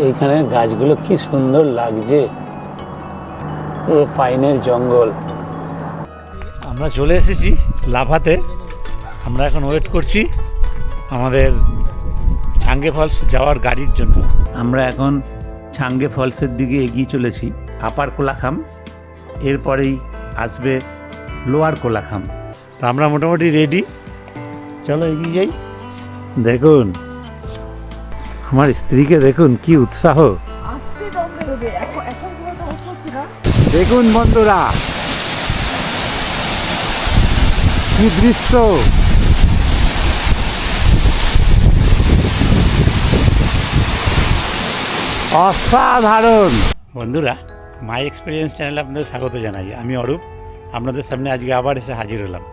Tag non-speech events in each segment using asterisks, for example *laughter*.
এইখানে গাছগুলো কি সুন্দর লাগছে। ও পাইনের জঙ্গল। আমরা চলে এসেছি লাভাতে আমরা এখন ওয়েট করছি আমাদের ছাঙ্গে ফলস যাওয়ার গাড়ির জন্য। আমরা এখন ছাঙ্গে ফলসের দিকে এগিয়ে চলেছি আপার কোলাখাম। এরপরেই আসবে লোয়ার কোলাখাম। তা আমরা মোটামুটি রেডি চলো এগিয়ে যাই। দেখুন। আমার স্ত্রীকে দেখুন কি উৎসাহ। দেখুন বন্ধুরা কি দৃশ্য। অসাধারণ। বন্ধুরা মাই এক্সপিরিয়েন্স চ্যানেলে আপনাদের স্বাগত জানাই। আমি অরূপ। আপনাদের সামনে আজকে আবার এসে হাজির হলাম।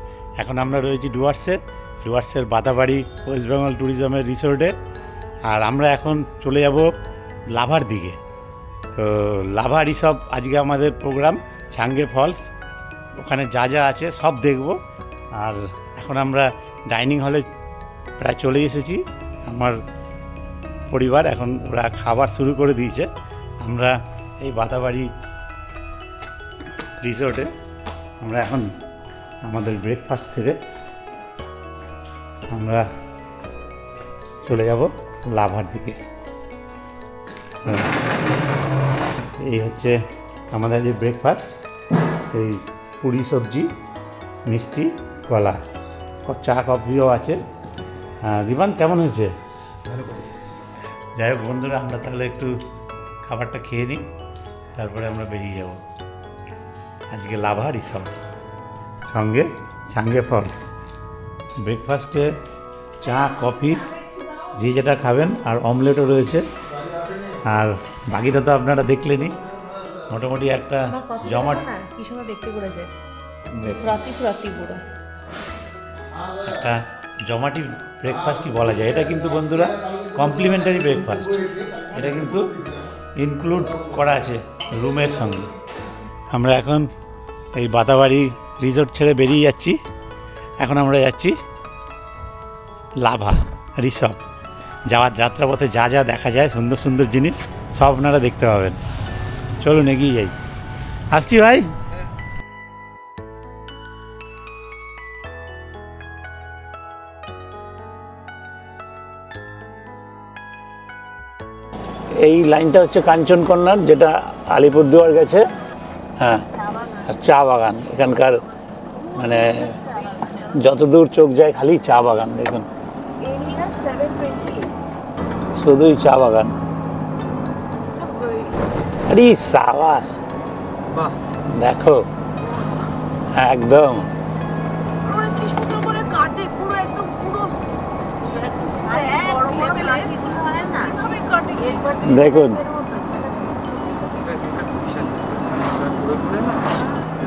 এখন আমরা রয়েছি ডুয়ার্সে। ডুয়ার্সের বাতাবাড়ি ওয়েস্ট বেঙ্গল ট্যুরিজমের রিসোর্টে। আর আমরা এখন চলে যাব লাভার দিকে। তো লাভা সব আজকে আমাদের প্রোগ্রাম ছাঙ্গে ফলস ওখানে যা যা আছে সব দেখব। আর এখন আমরা ডাইনিং হলে প্রায় চলে এসেছি। আমার পরিবার এখন ওরা খাবার শুরু করে দিয়েছে। আমরা এই বাতাবাড়ি রিসোর্টে আমরা এখন আমাদের ব্রেকফাস্ট সেরে আমরা চলে যাব। লাভার দিকে। হ্যাঁ। এই হচ্ছে আমাদের যে ব্রেকফাস্ট এই পুরি সবজি মিষ্টি কলা। চা কফিও আছে। হ্যাঁ দিবান কেমন হয়েছে? যাই হোক বন্ধুরা আমরা তাহলে একটু খাবারটা খেয়ে নিই তারপরে আমরা বেরিয়ে যাব। আজকে লাভা রিসব সঙ্গে সাঙ্গে ফলস। ব্রেকফাস্টে চা কফি যে যেটা খাবেন আর অমলেটও রয়েছে। আর বাকিটা তো আপনারা দেখলেনই। মোটামুটি একটা জমাট কি সুন্দর দেখতে করেছে। ফ্রতি ফ্রতি পুরো। একটা জমাটি ব্রেকফাস্টই বলা যায়। এটা কিন্তু বন্ধুরা কমপ্লিমেন্টারি ব্রেকফাস্ট এটা কিন্তু ইনক্লুড করা আছে রুমের সঙ্গে। আমরা এখন এই বাতাবাড়ি রিসোর্ট ছেড়ে বেরিয়ে যাচ্ছি। এখন আমরা যাচ্ছি লাভা রিসর্ট যাওয়ার যাত্রাপথে যা যা দেখা যায়, সুন্দর সুন্দর জিনিস, সব আপনারা দেখতে পাবেন। চলুন, এগিয়ে যাই। আসছি ভাই। এই লাইনটা হচ্ছে কাঞ্চনকন্যার যেটা আলিপুরদুয়ার গেছে। হ্যাঁ আর চা বাগান। এখানকার মানে যতদূর চোখ যায়, খালি চা বাগান, দেখুন। শুধুই চা বাগান। আরে সাবাস দেখো। একদম। কি সুন্দর করে কাটে পুরো একদম পুরো কীভাবে কাটে? দেখুন।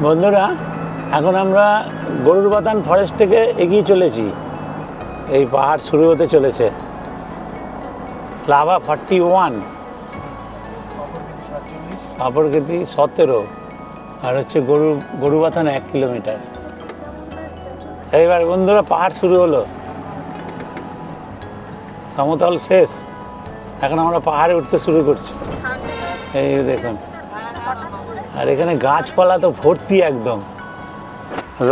বন্ধুরা এখন আমরা গরুর বাতান ফরেস্ট থেকে এগিয়ে চলেছি। এই পাহাড় শুরু হতে চলেছে। লাভা ফর্টি ওয়ান অপরকৃতি সতেরো। আর হচ্ছে গরু গরুবাথান এক কিলোমিটার। এইবার বন্ধুরা পাহাড় শুরু হলো। সমতল শেষ। এখন আমরা পাহাড়ে উঠতে শুরু করছি। এই দেখুন। আর এখানে গাছপালা তো ভর্তি একদম।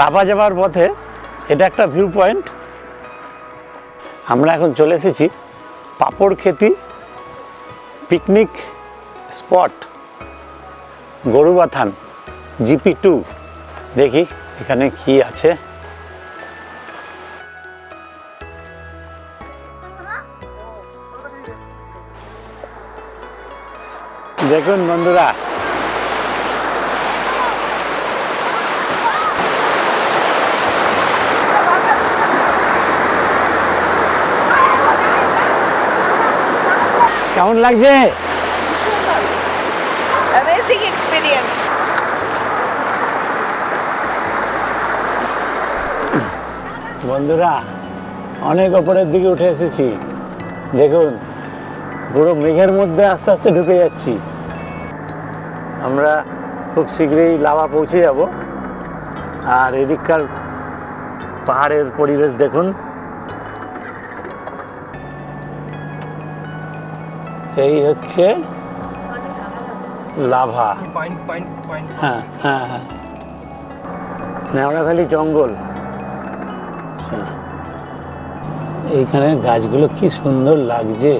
লাভা যাবার পথে এটা একটা ভিউ পয়েন্ট আমরা এখন চলে এসেছি। Paparkheti picnic spot Gorubathan GP two দেখি এখানে কি আছে। দেখুন বন্ধুরা কেমন লাগছে? অ্যামেজিং এক্সপিরিয়েন্স বন্ধুরা অনেক ওপরের দিকে উঠে এসেছি। দেখুন পুরো মেঘের মধ্যে আস্তে আস্তে ঢুকে যাচ্ছি। আমরা খুব শীঘ্রই লাভা পৌঁছে যাব। আর এদিককার পাহাড়ের পরিবেশ দেখুন। এই হচ্ছে লাভা। হ্যাঁ হ্যাঁ হ্যাঁ। নেওড়াখালি জঙ্গল। হ্যাঁ। এইখানে গাছগুলো কি সুন্দর লাগছে।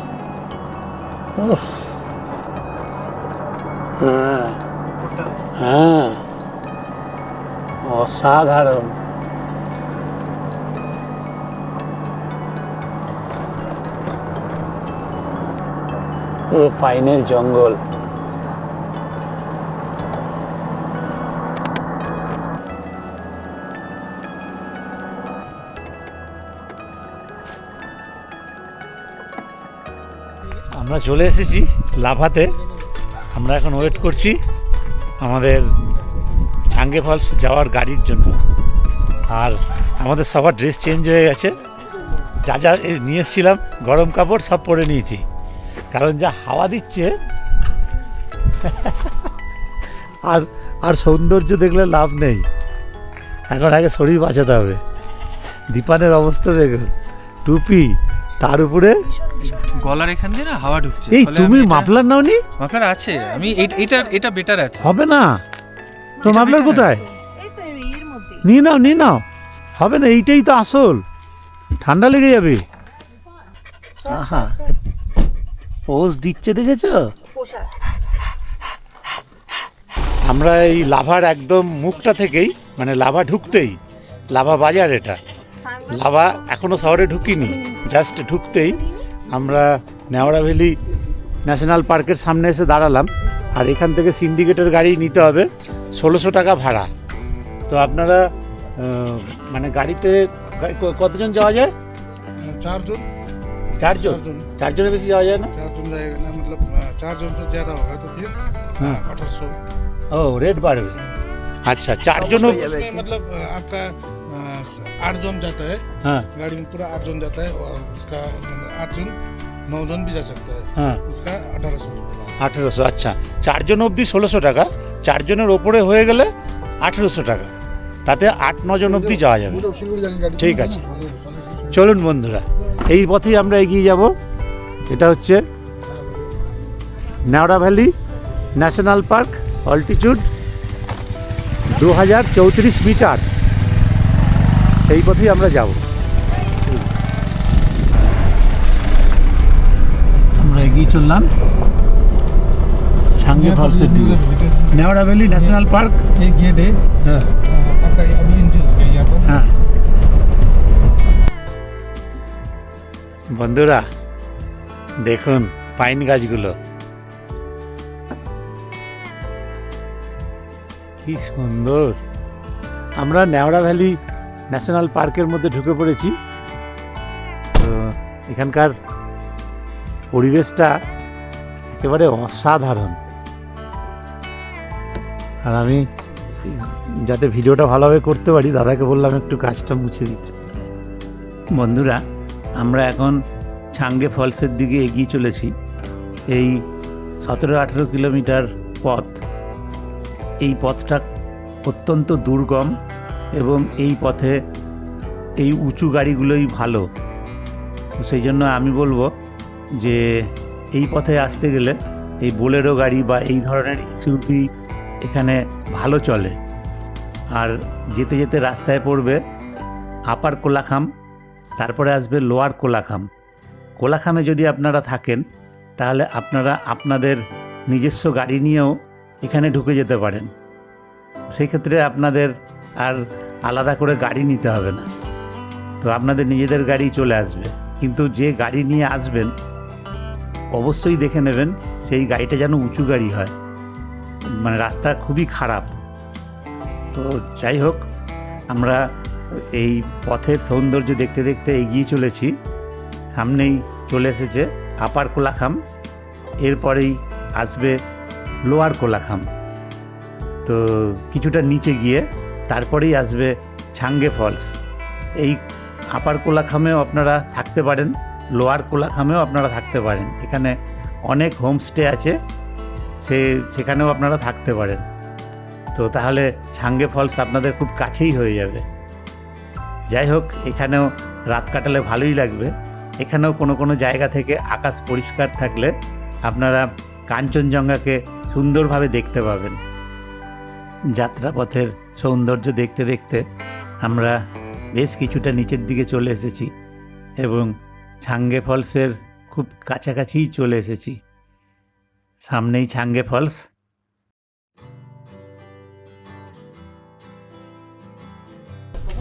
হ্যাঁ। হ্যাঁ। অসাধারণ। পাইনের জঙ্গল। আমরা চলে এসেছি লাভাতে। আমরা এখন ওয়েট করছি আমাদের ছাঙ্গে ফলস যাওয়ার গাড়ির জন্য। আর আমাদের সবার ড্রেস চেঞ্জ হয়ে গেছে। যা যা নিয়ে এসেছিলাম, গরম কাপড় সব পরে নিয়েছি। কারণ যা হাওয়া দিচ্ছে। আর আর সৌন্দর্য দেখলে লাভ নেই। এখন আগে শরীর বাঁচাতে হবে। দীপানের অবস্থা দেখুন। টুপি তার উপরে গলার এখান দিয়ে না হাওয়া ঢুকছে। এই তুমি মাফলার নাও নি মাফলার আছে। আমি এট- এটা বেটার আছে। হবে না। তো মাফলার কোথায়? নিয়ে নাও নিয়ে নাও। হবে না এইটাই তো আসল। ঠান্ডা লেগে যাবে। আহা পোজ দিচ্ছে দেখেছ? আমরা এই লাভার একদম মুখটা থেকেই মানে লাভা ঢুকতেই লাভা বাজার এটা। লাভা এখনও শহরে ঢুকিনি জাস্ট ঢুকতেই আমরা নেওড়া ভ্যালি ন্যাশনাল পার্কের সামনে এসে দাঁড়ালাম আর এখান থেকে সিন্ডিকেটের গাড়ি নিতে হবে ষোলোশো টাকা ভাড়া। তো আপনারা মানে গাড়িতে কতজন যাওয়া যায়? চারজন। चार जन চারজনের বেশি যাওয়া যায় না चार जन जाएगा ना मतलब अ, चार जन से ज्यादा होगा तो फिर हाँ। अठारह सौ ও রেট বাড়বে আচ্ছা চারজন उसमें मतलब अ, आपका अ, आठ जन जाता है হ্যাঁ गाड़ी में पूरा आठ जन जाता है और उसका मतलब आठ जन नौ जन भी जा सकता है হ্যাঁ उसका अठारह सौ रुपये আঠেরোশো আচ্ছা চারজন অবধি ষোলোশো টাকা চারজনের ওপরে হয়ে গেলে আঠেরোশো টাকা তাতে আট নজন অবধি যাওয়া যাবে ঠিক আছে চলুন বন্ধুরা এই পথেই আমরা এগিয়ে যাব। এটা হচ্ছে Neora valley national park altitude দু হাজার চৌত্রিশ মিটার এই পথেই আমরা যাব। আমরা এগিয়ে চললাম। সাঙ্গে ফলসের দিকে। নেওড়া ভ্যালি ন্যাশনাল পার্ক এই গেটে হ্যাঁ। হ্যাঁ। বন্ধুরা, দেখুন পাইন গাছগুলো। কি সুন্দর। আমরা নেওড়া ভ্যালি ন্যাশনাল পার্কের মধ্যে ঢুকে পড়েছি। তো এখানকার পরিবেশটা একেবারে অসাধারণ। আর আমি যাতে ভিডিওটা ভালোভাবে করতে পারি, দাদাকে বললাম একটু কাজটা মুছে দিতে। বন্ধুরা আমরা এখন ছাঙ্গে ফলসের দিকে এগিয়ে চলেছি। এই সতেরো আঠেরো কিলোমিটার পথ। এই পথটা অত্যন্ত দুর্গম এবং এই পথে এই উঁচু গাড়িগুলোই ভালো। তো সেই জন্য আমি বলব যে এই পথে আসতে গেলে এই বোলেরো গাড়ি বা এই ধরনের এসইউভি এখানে ভালো চলে। আর যেতে যেতে রাস্তায় পড়বে আপার কোলাখাম তারপরে আসবে লোয়ার কোলাখাম। কোলাখামে যদি আপনারা থাকেন, তাহলে আপনারা আপনাদের নিজস্ব গাড়ি নিয়েও এখানে ঢুকে যেতে পারেন। সেই ক্ষেত্রে আপনাদের আর আলাদা করে গাড়ি নিতে হবে না। তো আপনাদের নিজেদের গাড়ি চলে আসবে। কিন্তু যে গাড়ি নিয়ে আসবেন, অবশ্যই দেখে নেবেন সেই গাড়িটা যেন উঁচু গাড়ি হয়। মানে রাস্তা খুবই খারাপ। তো যাই হোক, আমরা এই পথের সৌন্দর্য দেখতে দেখতে এগিয়ে চলেছি। সামনেই চলে এসেছে আপার কোলাখাম। এরপরেই আসবে লোয়ার কোলাখাম। তো কিছুটা নিচে গিয়ে তারপরেই আসবে ছাঙ্গে ফলস। এই আপার কোলাখামেও আপনারা থাকতে পারেন, লোয়ার কোলাখামেও আপনারা থাকতে পারেন। এখানে অনেক হোমস্টে আছে, সে সেখানেও আপনারা থাকতে পারেন। তো তাহলে ছাঙ্গে ফলস আপনাদের খুব কাছেই হয়ে যাবে। যাই হোক এখানেও রাত কাটালে ভালোই লাগবে। এখানেও কোনো কোনো জায়গা থেকে আকাশ পরিষ্কার থাকলে আপনারা কাঞ্চনজঙ্ঘাকে সুন্দরভাবে দেখতে পাবেন। যাত্রাপথের সৌন্দর্য দেখতে দেখতে আমরা বেশ কিছুটা নিচের দিকে চলে এসেছি এবং ছাঙ্গে ফলসের খুব কাছাকাছিই চলে এসেছি। সামনেই ছাঙ্গে ফলস।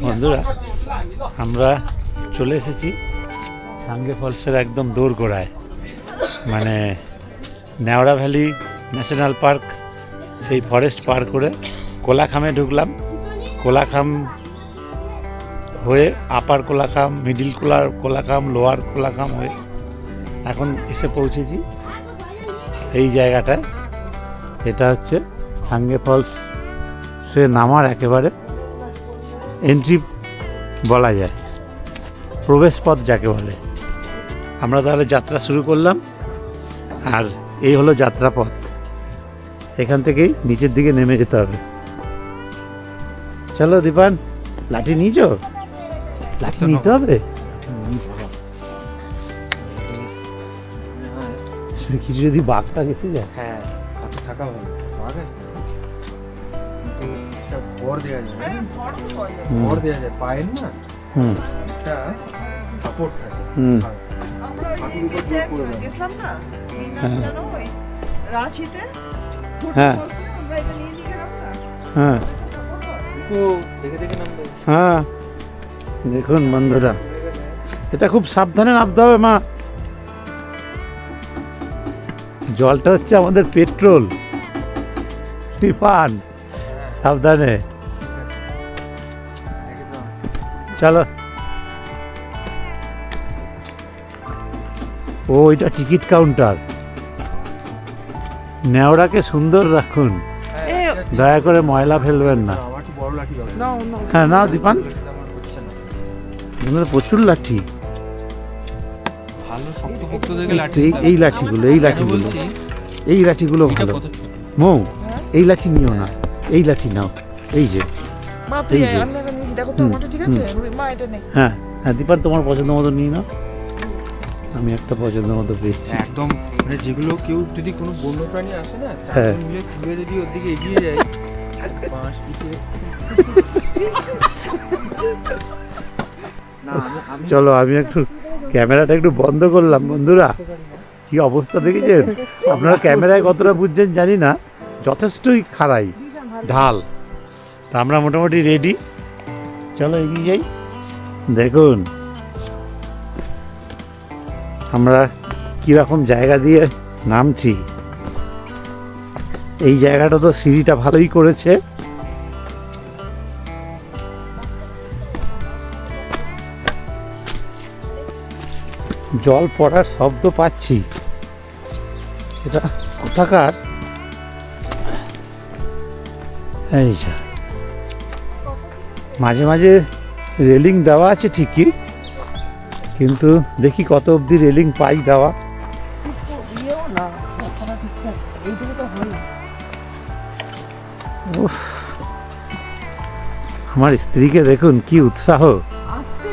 বন্ধুরা, আমরা চলে এসেছি সাঙ্গে ফলসের একদম দৌড় গোড়ায় মানে নেওড়া ভ্যালি ন্যাশনাল পার্ক, সেই ফরেস্ট পার করে কোলাখামে ঢুকলাম। কোলাখাম হয়ে আপার কোলাখাম, মিডিল কোলার কোলাখাম, লোয়ার কোলাখাম হয়ে এখন এসে পৌঁছেছি এই জায়গাটায়। এটা হচ্ছে সাঙ্গে ফলস, সে নামার একেবারে এন্ট্রি বলা যায়। প্রবেশ পথ যাকে বলে। আমরা তাহলে যাত্রা শুরু করলাম। আর এই হলো যাত্রাপথ এখান থেকেই নিচের দিকে নেমে যেতে হবে। চলো দীপান লাঠি নিয়েছ লাঠি নিতে হবে? সে কিছু যদি বাঘটা গেছে যায়। হ্যাঁ থাকা ভালো। দেওয়া যায় ভর দেওয়া যায় পায়ের না হুম একটা সাপোর্ট থাকে। গেছিলাম না হ্যাঁ। রাঁচিতে হ্যাঁ। হ্যাঁ হয়। হ্যাঁ দেখুন বন্ধুরা এটা খুব সাবধানে নামতে হবে মা জলটা হচ্ছে আমাদের পেট্রোল টিফান সাবধানে চলো। ও এটা টিকিট কাউন্টার। নেওড়াকে সুন্দর রাখুন। দয়া করে ময়লা ফেলবেন না। হ্যাঁ না দীপান। প্রচুর লাঠি। এই-। লাঠিগুলো এই লাঠিগুলো। এই লাঠিগুলো ভালো। মৌ এই লাঠি নিও না। এই লাঠি নাও। এই যে। এই যে। দেখো তো আমারটা ঠিক আছে? মা এটা নেই হ্যাঁ হ্যাঁ দীপান তোমার পছন্দ মতো নিয়ে নাও। আমি একটা পছন্দ মতো পেয়েছি। একদম মানে যেগুলো কেউ যদি কোনো বন্য প্রাণী আসে না হ্যাঁ। ঘুরে যদি ওর দিকে এগিয়ে যায় বাঁশ পিঠে। না আমি আমি চলো আমি একটু ক্যামেরাটা একটু বন্ধ করলাম বন্ধুরা। কি অবস্থা দেখেছেন? আপনারা ক্যামেরায় কতটা বুঝছেন জানি না। যথেষ্টই খারাই ঢাল। তা আমরা মোটামুটি রেডি চলো এগিয়ে যাই। দেখুন, আমরা কীরকম জায়গা দিয়ে নামছি। এই জায়গাটা তো সিঁড়িটা ভালোই করেছে। জল পড়ার শব্দ পাচ্ছি। এটা কোথাকার? এই যা। মাঝে মাঝে রেলিং দেওয়া আছে ঠিকই কিন্তু দেখি কত অবধি রেলিং পাই দেওয়া। হয় আমার স্ত্রীকে দেখুন কি উৎসাহ। আস্তে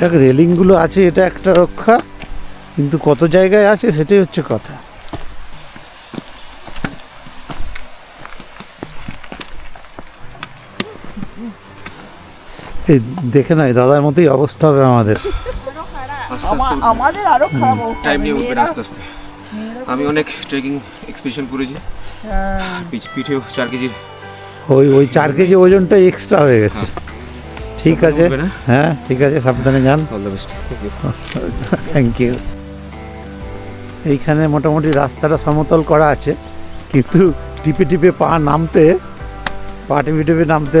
দেখ রেলিংগুলো আছে এটা একটা রক্ষা কিন্তু কত জায়গায় আছে সেটাই হচ্ছে কথা। এই দেখে নয় দাদার মতোই অবস্থা হবে আমাদের। আমা- আমাদের আরও খারাপ অবস্থা টাইম নিয়ে উঠবেন আস্তে আস্তে। আমি অনেক ট্রেকিং এক্সপিডিশন করেছি। হ্যাঁ। পিছ- পিঠেও চার কেজির ওই ওই চার কেজি ওজনটা এক্সট্রা হয়ে গেছে। ঠিক আছে। হ্যাঁ ঠিক আছে সাবধানে যান। All the best thank you এইখানে মোটামুটি রাস্তাটা সমতল করা আছে কিন্তু টিপে টিপে পা নামতে পা টিপে টিপে নামতে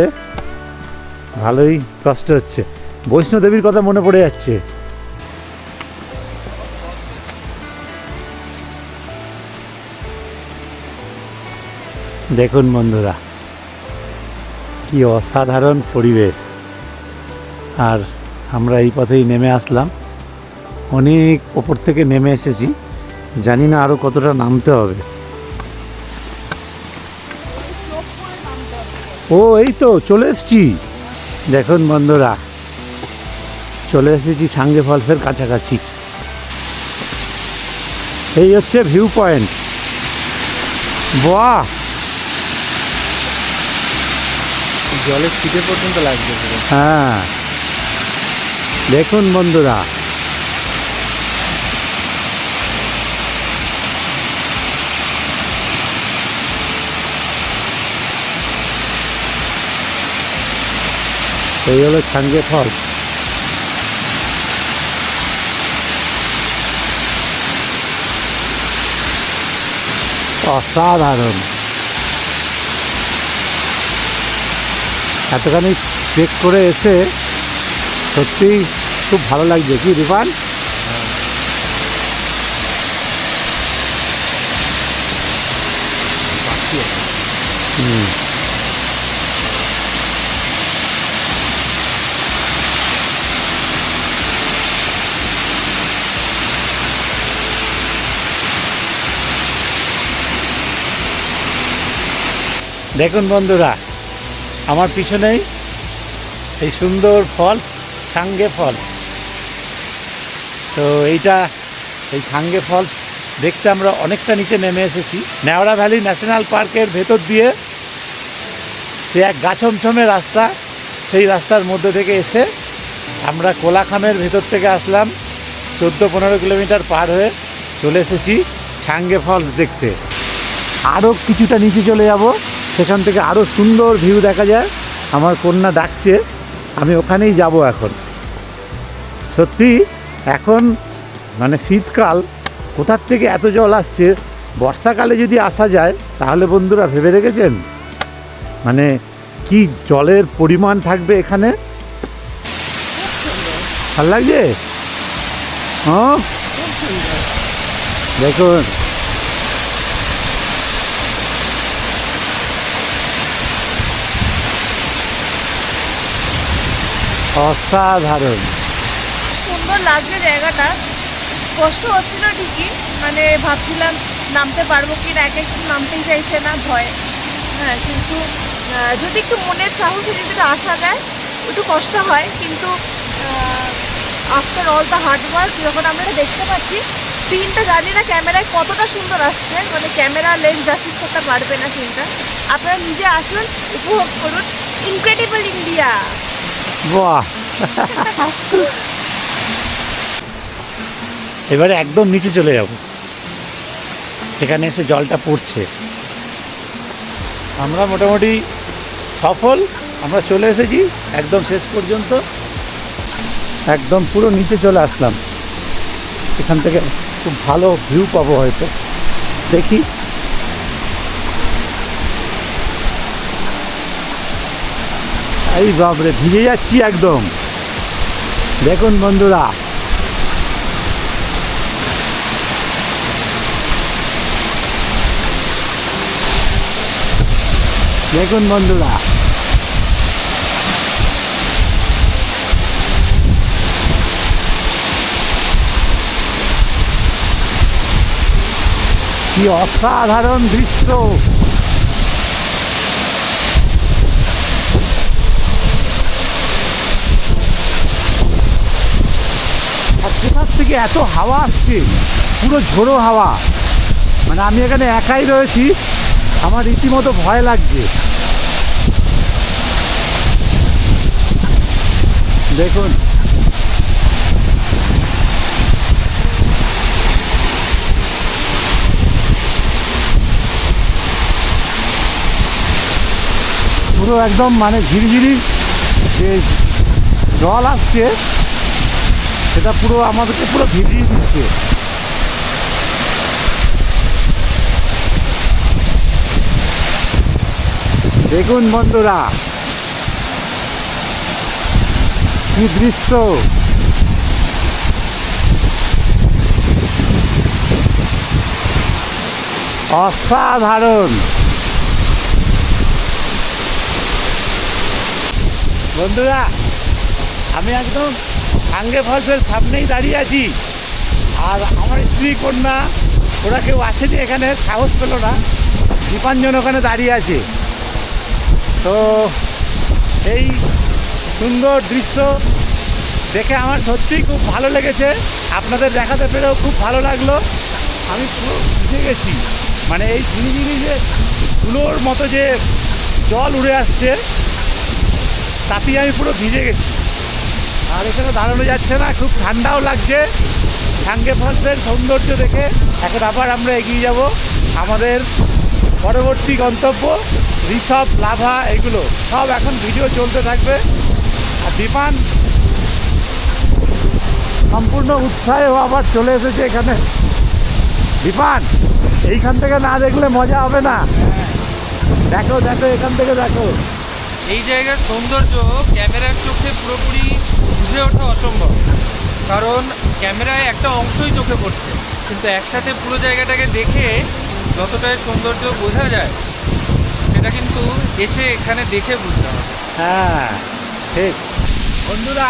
ভালোই কষ্ট হচ্ছে। বৈষ্ণোদেবীর কথা মনে পড়ে যাচ্ছে। দেখুন বন্ধুরা কি অসাধারণ পরিবেশ। আর আমরা এই পথেই নেমে আসলাম। অনেক ওপর থেকে নেমে এসেছি। জানি না আরও কতটা নামতে হবে। ও এই তো চলে এসেছি। দেখুন বন্ধুরা চলে এসেছি সাঙ্গে ফলসের কাছাকাছি। এই হচ্ছে ভিউ পয়েন্ট বাহ! জলের ছিটে পর্যন্ত লাগবে হ্যাঁ। দেখুন বন্ধুরা। এই হলো সাঙ্গে ফলস অসাধারণ। এতখানি চেক করে এসে সত্যিই খুব ভালো লাগছে। কি রিফান। দেখুন বন্ধুরা আমার পিছনেই এই সুন্দর ফল সাঙ্গে ফলস তো এইটা, এই ছাঙ্গে ফলস দেখতে আমরা অনেকটা নিচে নেমে এসেছি। নেওড়া ভ্যালি ন্যাশনাল পার্কের ভেতর দিয়ে সে এক গাছমছমে রাস্তা, সেই রাস্তার মধ্যে থেকে এসে আমরা কোলাখামের ভেতর থেকে আসলাম। চোদ্দ পনেরো কিলোমিটার পার হয়ে চলে এসেছি ছাঙ্গে ফলস দেখতে। আরও কিছুটা নিচে চলে যাব, সেখান থেকে আরও সুন্দর ভিউ দেখা যায়। আমার কন্যা ডাকছে, আমি ওখানেই যাব এখন। সত্যি এখন মানে শীতকাল, কোথার থেকে এত জল আসছে? বর্ষাকালে যদি আসা যায়, তাহলে বন্ধুরা ভেবে দেখেছেন? মানে কি জলের পরিমাণ থাকবে এখানে? ভালো লাগছে? হ্যাঁ দেখুন। অসাধারণ। লাগছে জায়গাটা কষ্ট হচ্ছিল ঠিকই মানে ভাবছিলাম নামতে পারব কি না এক একটু নামতেই চাইছে না ভয়। হ্যাঁ কিন্তু যদি একটু মনের সাহসে যদি আসা যায় একটু কষ্ট হয় কিন্তু after all the hard work যখন আমরা এটা দেখতে পাচ্ছি সিনটা জানি না ক্যামেরায় কতটা সুন্দর আসছে মানে ক্যামেরা লেন্স জাস্টিস করতে পারবে না সিনটা আপনারা নিজে আসুন উপভোগ করুন ইনক্রেডিবল ইন্ডিয়া বাহ! *laughs* এবারে একদম নিচে চলে যাব। সেখানে এসে জলটা পড়ছে। আমরা মোটামুটি সফল। আমরা চলে এসেছি একদম শেষ পর্যন্ত। একদম পুরো নিচে চলে আসলাম। এখান থেকে খুব ভালো ভিউ পাবো হয়তো। দেখি। এই বাপরে, ভিজে যাচ্ছি একদম। দেখুন বন্ধুরা। দেখুন বন্ধুরা কি অসাধারণ দৃশ্য। কোথার থেকে এত হাওয়া আসছে? পুরো ঝোড়ো হাওয়া। মানে আমি এখানে একাই রয়েছি। আমার রীতিমতো ভয় লাগছে। দেখুন। পুরো একদম মানে ঝিরিঝিরি যে জল আসছে, সেটা পুরো আমাদেরকে পুরো ভিজিয়ে দিচ্ছে। দেখুন বন্ধুরা, কি দৃশ্য। অসাধারণ। বন্ধুরা, আমি একদম সাঙ্গে ফলসের সামনেই দাঁড়িয়ে আছি। আর আমার স্ত্রী কন্যা, ওরা কেউ আসেনি এখানে, সাহস পেল না। দীপাঞ্জন ওখানে দাঁড়িয়ে আছে। তো এই সুন্দর দৃশ্য দেখে আমার সত্যিই খুব ভালো লেগেছে। আপনাদের দেখাতে পেরেও খুব ভালো লাগল। আমি পুরো ভিজে গেছি। মানে এই ঝিরিঝিরি যে ধুলোর মতো যে জল উড়ে আসছে, তাতেই আমি পুরো ভিজে গেছি। আর এখানে দাঁড়ানো যাচ্ছে না, খুব ঠান্ডাও লাগছে। সাঙ্গে ফলসের সৌন্দর্য দেখে এখন আবার আমরা এগিয়ে যাব আমাদের পরবর্তী গন্তব্য, ঋষভ, লাভা, এগুলো। সব এখন ভিডিও চলতে থাকবে। আর বিমান সম্পূর্ণ উৎসাহে আবার চলে এসেছে এখানে। বিমান এইখান থেকে না দেখলে মজা হবে না। দেখো দেখো, এখান থেকে দেখো। এই জায়গার সৌন্দর্য ক্যামেরার চোখে পুরোপুরি বুঝে ওঠা অসম্ভব। কারণ ক্যামেরায় একটা অংশই চোখে পড়ছে। কিন্তু একসাথে পুরো জায়গাটাকে দেখে যতটাই সৌন্দর্য বোঝা যায় সেটা কিন্তু এসে এখানে দেখে বুঝতে হবে। হ্যাঁ ঠিক। বন্ধুরা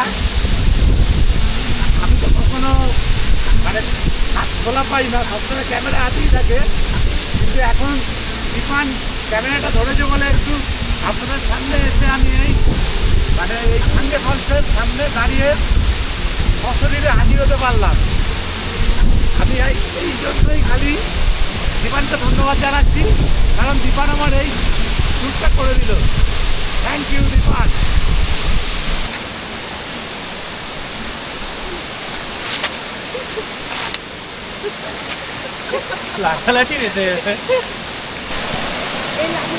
আমি তো কখনো মানে হাত খোলা পাই না সবসময় ক্যামেরা হাতেই থাকে। কিন্তু এখন দীপান ক্যামেরাটা ধরেছে বলে একটু আপনাদের সামনে এসে আমি এই মানে এই সামনে ফলসের সামনে দাঁড়িয়ে সশরীরে হাজির হতে পারলাম। আমি এই জন্যই খালি দীপানকে ধন্যবাদ জানাচ্ছি কারণ দীপান আমার এই ট্যুরটা করে দিল। Thank you Dipan.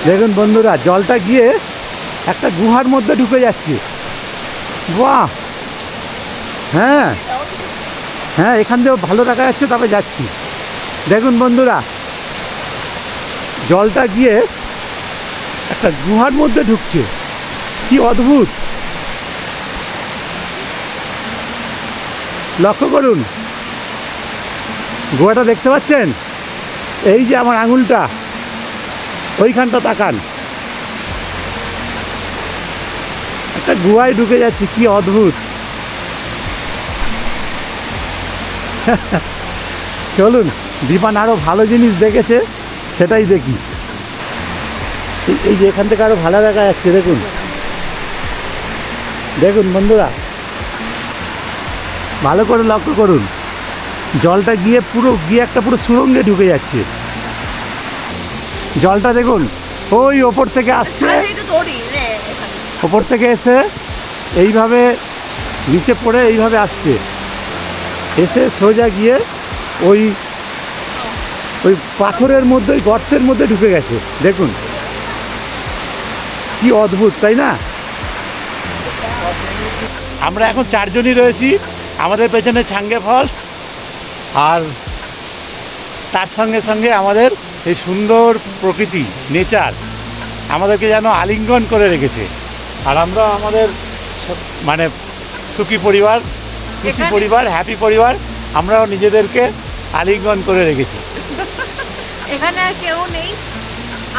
দেখুন বন্ধুরা জলটা গিয়ে একটা গুহার মধ্যে ঢুকে যাচ্ছে। বাহ! হ্যাঁ। হ্যাঁ এখান দিয়েও ভালো দেখা যাচ্ছে তবে যাচ্ছি। দেখুন বন্ধুরা জলটা গিয়ে একটা গুহার মধ্যে ঢুকছে। কি অদ্ভুত! লক্ষ্য করুন। গুহাটা দেখতে পাচ্ছেন? এই যে আমার আঙুলটা, ওইখানটা তাকান। একটা গুহায় ঢুকে যাচ্ছে, কি অদ্ভুত! চলুন দীপান আরও ভালো জিনিস দেখেছে। সেটাই দেখি। এই- যে এখান থেকে আরও ভালো দেখা যাচ্ছে দেখুন। দেখুন বন্ধুরা। ভালো করে লক্ষ্য করুন। জলটা গিয়ে পুরো গিয়ে একটা পুরো সুরঙ্গে ঢুকে যাচ্ছে। জলটা দেখুন ওই ওপর থেকে আসছে। ওপর থেকে এসে এইভাবে নিচে পড়ে এইভাবে আসছে। এসে সোজা গিয়ে ওই ওই পাথরের মধ্যে ওই গর্তের মধ্যে ঢুকে গেছে। দেখুন। কি অদ্ভুত তাই না? আমরা এখন চারজনই রয়েছি আমাদের পেছনে ছাঙ্গে ফলস আর তার সঙ্গে সঙ্গে আমাদের এই সুন্দর প্রকৃতি নেচার আমাদেরকে যেন আলিঙ্গন করে রেখেছে। আর আমরা আমাদের মানে সুখী পরিবার খুশি পরিবার হ্যাপি পরিবার আমরাও নিজেদেরকে আলিঙ্গন করে রেখেছি। এখানে আর কেউ নেই।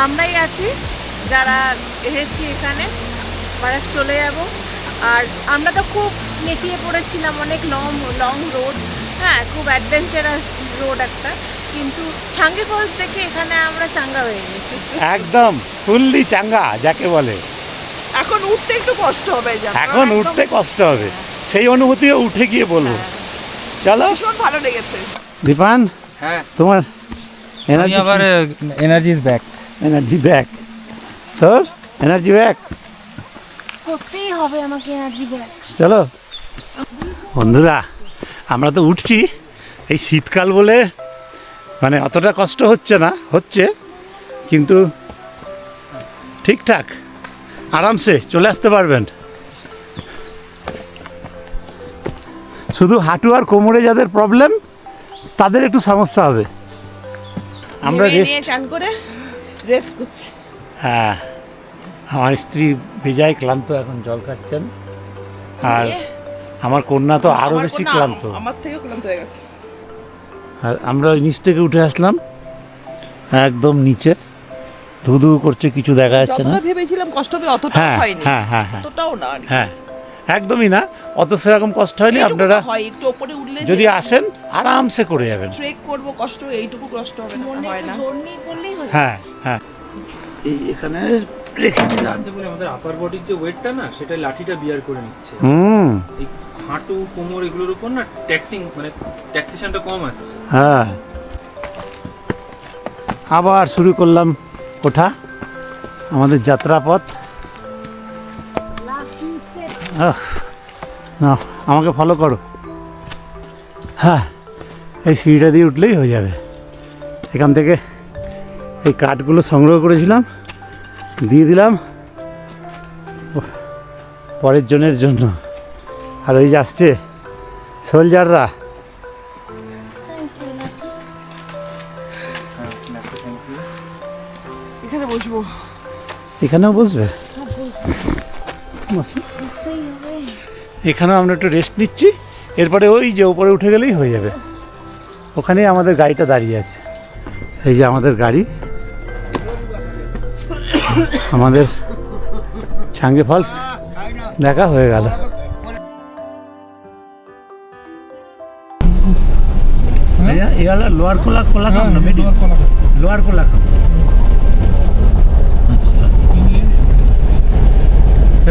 আমরাই আছি যারা এসেছি এখানে বারাক চলে যাব। আর আমরা তো খুব নেতিয়ে পড়েছিলাম অনেক লং লং রোড হ্যাঁ খুব অ্যাডভেঞ্চারাস রোড একটা। কিন্তু ছাঙ্গে ফলস দেখে এখানে আমরা চাঙ্গা হয়ে গেছি। একদম ফুললি চাঙ্গা যাকে বলে। এখন উঠতে একটু কষ্ট হবে এখন উঠতে কষ্ট হবে। সেই অনুভূতিও উঠে গিয়ে বলব। চলো। ভীষণ ভালো লেগেছে। দীপান হ্যাঁ। তোমার এনার্জি আবার energy is back energy back তোর এনার্জি ব্যাক করতেই হবে আমাকে এনার্জি ব্যাক চলো। বন্ধুরা আমরা তো উঠছি। এই শীতকাল বলে মানে অতটা কষ্ট হচ্ছে না হচ্ছে। কিন্তু ঠিকঠাক আরামসে চলে আসতে পারবেন। শুধু হাঁটু আর কোমরে যাদের প্রবলেম তাদের একটু সমস্যা হবে। আমরা রেস্ট চান করে রেস্ট করছি। হ্যাঁ আমার স্ত্রী বেজায় ক্লান্ত এখন জল খাচ্ছেন। আর আমার কন্যা তো আরও বেশি ক্লান্ত। আমার থেকে ক্লান্ত হয়ে গেছে। আর আমরা ওই নিচ থেকে উঠে আসলাম একদম নিচে। ধু ধু করছে কিছু দেখা যাচ্ছে না। ভেবেছিলাম কষ্ট হবে অতটা হ্যাঁ হয়নি। হ্যাঁ হ্যাঁ হ্যাঁ। অতটাও না হ্যাঁ। একদমই না অত সেরকম কষ্ট হয়নি আপনারা হয় একটু ওপরে উঠলে যদি আসেন আরামসে করে যাবেন। ট্রেক করব কষ্ট এইটুকু কষ্ট হবে না মনে হয় না। হয় হ্যাঁ হ্যাঁ। এই এখানে রেখে দিলাম। বলে আমাদের আপার বডির যে ওয়েটটা না সেটা লাঠিটা বিয়ার করে নিচ্ছে। হুম। হাঁটু কোমর এগুলোর উপর না ট্যাক্সিং মানে ট্যাক্সেশনটা কম আসছে। হ্যাঁ। আবার শুরু করলাম ওঠা আমাদের যাত্রাপথ। আহ, নাও আমাকে ফলো করো। হ্যাঁ এই সিঁড়িটা দিয়ে উঠলেই হয়ে যাবে। এখান থেকে এই কাঠগুলো সংগ্রহ করেছিলাম দিয়ে দিলাম। পরের জনের জন্য। আর ওই যে আসছে সোলজাররা। এখানে বসবো। এখানেও বসবে। বসো। এখানেও আমরা একটু রেস্ট নিচ্ছি। এরপরে ওই যে উপরে উঠে গেলেই হয়ে যাবে। ওখানেই আমাদের গাড়িটা দাঁড়িয়ে আছে। এই যে আমাদের গাড়ি। আমাদের ছাঙ্গে ফলস দেখা হয়ে গেল। লোয়ার কোলা কোলা হ্যাঁ, কাম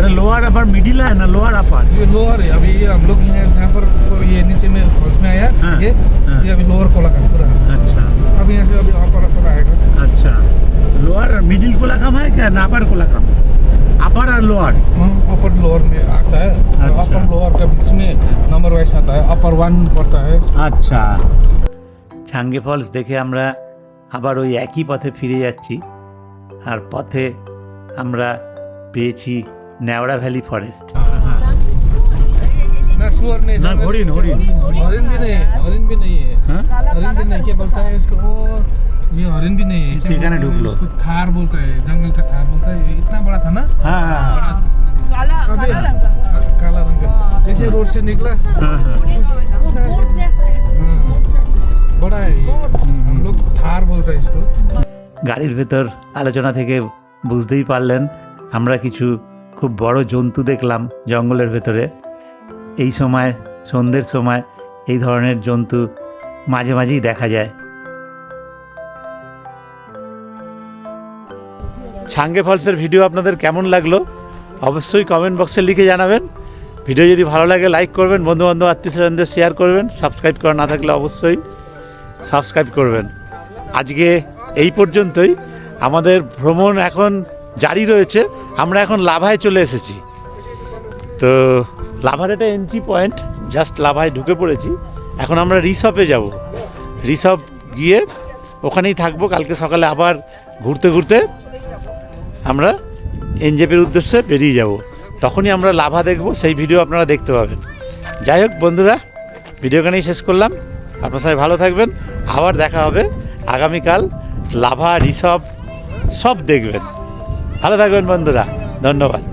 तेरा लोअर अपर मिडिल है ना लोअर अपर ये लोअर है अभी ये हम लोग यहाँ जहाँ पर ये नीचे में फॉल्स में आया हाँ, ये हाँ। ये अभी लोअर कोलाघाट पूरा अच्छा अभी यहाँ से अभी अपर अपर आएगा अच्छा लोअर मिडिल कोला कम है क्या ना अपर कोला कम अपर और लोअर अपर लोअर में आता है अच्छा। अपर लोअर का बीच में नंबर वाइज आता है अपर वन पड़ता है আচ্ছা ছাঙ্গে ফলস দেখে আমরা আবার ওই একই পথে ফিরে যাচ্ছি আর পথে আমরা পেয়েছি ন্যাওড়া ভ্যালি ফরেস্ট ना सुअर नहीं ना हरिन हरिन हरिन भी नहीं हरिन भी नहीं है हरिन भी नहीं क्या बोलता है इसको ओ ये हरिन भी नहीं है ठिकाना ढूंढ लो इसको थार बोलता है जंगल का थार बोलता है इतना बड़ा था ना हाँ हाँ काला काला रंग का ऐसे रोड से निकला बड़ा है हम लोग थार बोलता है इसको গাড়ির ভেতর আলোচনা থেকে বুঝতেই পারলেন আমরা কিছু খুব বড় জন্তু দেখলাম জঙ্গলের ভেতরে। এই সময়, সন্ধ্যের সময় এই ধরনের জন্তু মাঝে মাঝেই দেখা যায়। ছাঙ্গে ফলসের ভিডিও আপনাদের কেমন লাগল? অবশ্যই কমেন্ট বক্সে লিখে জানাবেন। ভিডিও যদি ভালো লাগে লাইক করবেন, বন্ধুবান্ধব আত্মীয় স্বজনদের শেয়ার করবেন সাবস্ক্রাইব করা না থাকলে অবশ্যই সাবস্ক্রাইব করবেন। আজকে এই পর্যন্তই। আমাদের ভ্রমণ এখন জারি রয়েছে, আমরা এখন লাভায় চলে এসেছি। তো লাভার একটা এন্ট্রি পয়েন্ট জাস্ট লাভায় ঢুকে পড়েছি। এখন আমরা রিসপে যাব। রিসপ গিয়ে ওখানেই থাকব, কালকে সকালে আবার ঘুরতে ঘুরতে আমরা এনজেপির উদ্দেশ্যে বেরিয়ে যাব। তখনই আমরা লাভা দেখব, সেই ভিডিও আপনারা দেখতে পাবেন। যাই হোক বন্ধুরা ভিডিও এখানেই শেষ করলাম। আপনার সবাই ভালো থাকবেন। আবার দেখা হবে। আগামীকাল লাভা, রিসব সব দেখবেন। ভালো থাকবেন বন্ধুরা ধন্যবাদ।